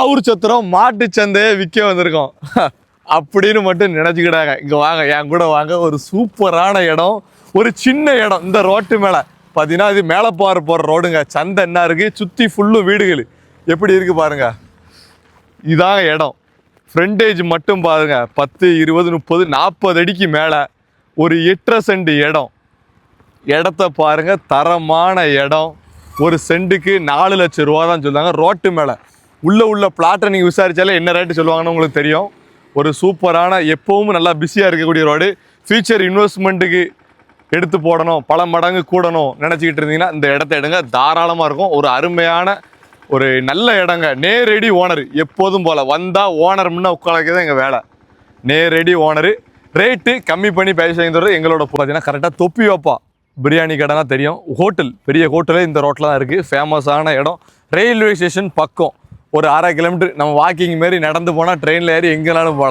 அவர் சத்திரம் மாட்டு சந்தையை விற்க வந்திருக்கோம். அப்படின்னு மட்டும் நினச்சிக்கிட்டாங்க இங்கே வாங்க என் கூட வாங்க. ஒரு சூப்பரான இடம். ஒரு சின்ன இடம். இந்த ரோட்டு மேலே. பார்த்தீங்கன்னா இது மேலப்பாறு போகிற ரோடுங்க. சந்தை என்ன இருக்குது சுற்றி ஃபுல்லும் வீடுகள். எப்படி இருக்குது பாருங்க. இதாங்க இடம். ஃப்ரண்டேஜ் மட்டும் பாருங்க. பத்து இருபது முப்பது நாற்பது அடிக்கு மேலே ஒரு எட்டரை சென்ட் இடம். இடத்த பாருங்க. தரமான இடம். ஒரு சென்ட்டுக்கு நாலு லட்சம் ரூபா தான் சொல்லுவாங்க ரோட்டு மேலே. உள்ளே உள்ள பிளாட்டை நீங்கள் விசாரித்தாலே என்ன ரேட்டு சொல்லுவாங்கன்னு உங்களுக்கு தெரியும். ஒரு சூப்பரான எப்பவும் நல்லா பிஸியாக இருக்கக்கூடிய ரோடு ஃபியூச்சர் இன்வெஸ்ட்மெண்ட்டுக்கு எடுத்து போடணும் பல மடங்கு கூடணும் நினச்சிக்கிட்டு இருந்தீங்கன்னா இந்த இடத்த எடுங்க. தாராளமாக இருக்கும். ஒரு அருமையான ஒரு நல்ல இடங்க. நேரடி ஓனர் எப்போதும் போல். வந்தால் ஓனர் முன்னே உட்காந்து எங்கள் வேலை. நேரடி ஓனரு ரேட்டு கம்மி பண்ணி பேசுகிறது எங்களோட பார்த்தீங்கன்னா கரெக்டாக தொப்பி வைப்பா. பிரியாணி கடைனா தெரியும். ஹோட்டல் பெரிய ஹோட்டலே இந்த ரோட்டில் தான் இருக்குது ஃபேமஸான இடம். ரயில்வே ஸ்டேஷன் பக்கம். ஒரு அரை கிலோமீட்டர் நம்ம வாக்கிங் மாரி நடந்து போனால் ட்ரெயினில் ஏறி எங்கேனாலும் போகலாம்